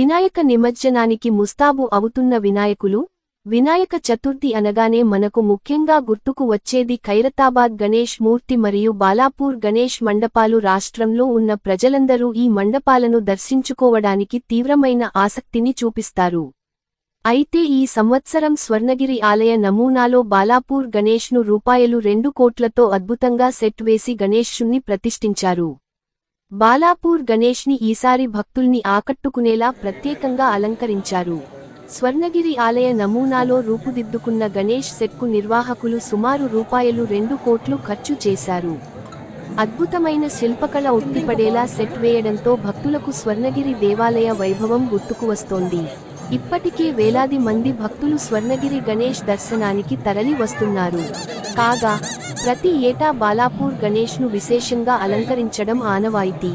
వినాయక నిమజ్జనానికి ముస్తాబు అవుతున్న వినాయకులు వినాయక చతుర్థి అనగానే మనకు ముఖ్యంగా గుర్తుకు వచ్చేది ఖైరతాబాద్ గణేష్ మూర్తి మరియు బాలాపూర్ గణేష్ మండపాలు. రాష్ట్రంలో ఉన్న ప్రజలందరూ ఈ మండపాలను దర్శించుకోవడానికి తీవ్రమైన ఆసక్తిని చూపిస్తారు. అయితే ఈ సంవత్సరం స్వర్ణగిరి ఆలయ నమూనాలో బాలాపూర్ గణేష్ను రూపాయలు రెండు కోట్లతో అద్భుతంగా సెట్ వేసి గణేష్షుణ్ణి ప్రతిష్ఠించారు. బాలాపూర్ గణేష్ని ఈసారి భక్తుల్ని ఆకట్టుకునేలా ప్రత్యేకంగా అలంకరించారు. స్వర్ణగిరి ఆలయ నమూనాలో రూపుదిద్దుకున్న గణేష్ సెట్కు నిర్వాహకులు సుమారు రూపాయలు రెండు కోట్లు ఖర్చు చేశారు. అద్భుతమైన శిల్పకళ ఒట్టిపడేలా సెట్ వేయడంతో భక్తులకు స్వర్ణగిరి దేవాలయ వైభవం గుర్తుకు వస్తోంది. ఇప్పటికే వేలాది మంది భక్తులు స్వర్ణగిరి గణేష్ దర్శనానికి తరలి వస్తున్నారు. కాగా ప్రతి ఏటా బాలాపూర్ గణేష్ను విశేషంగా అలంకరించడం ఆనవాయితీ.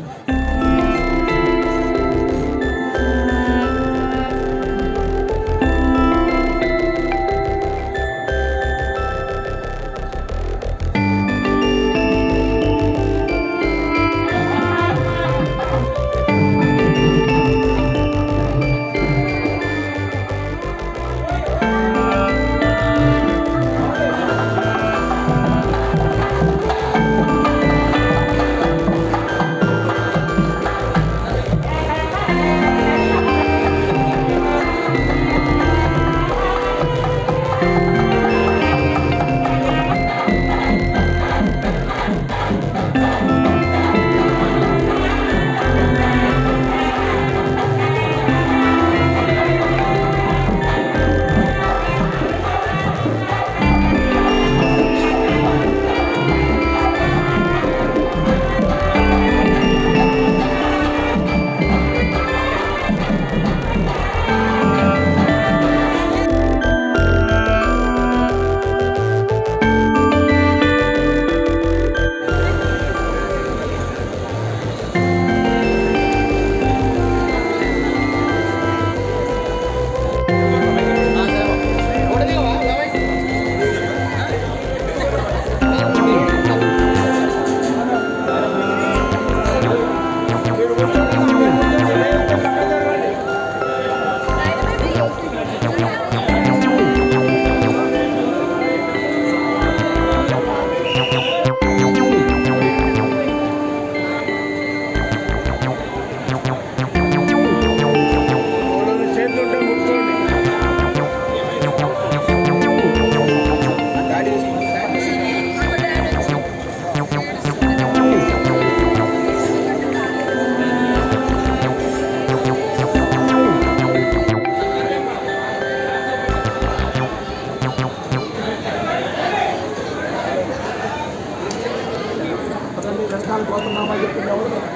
cuatro nada más yo.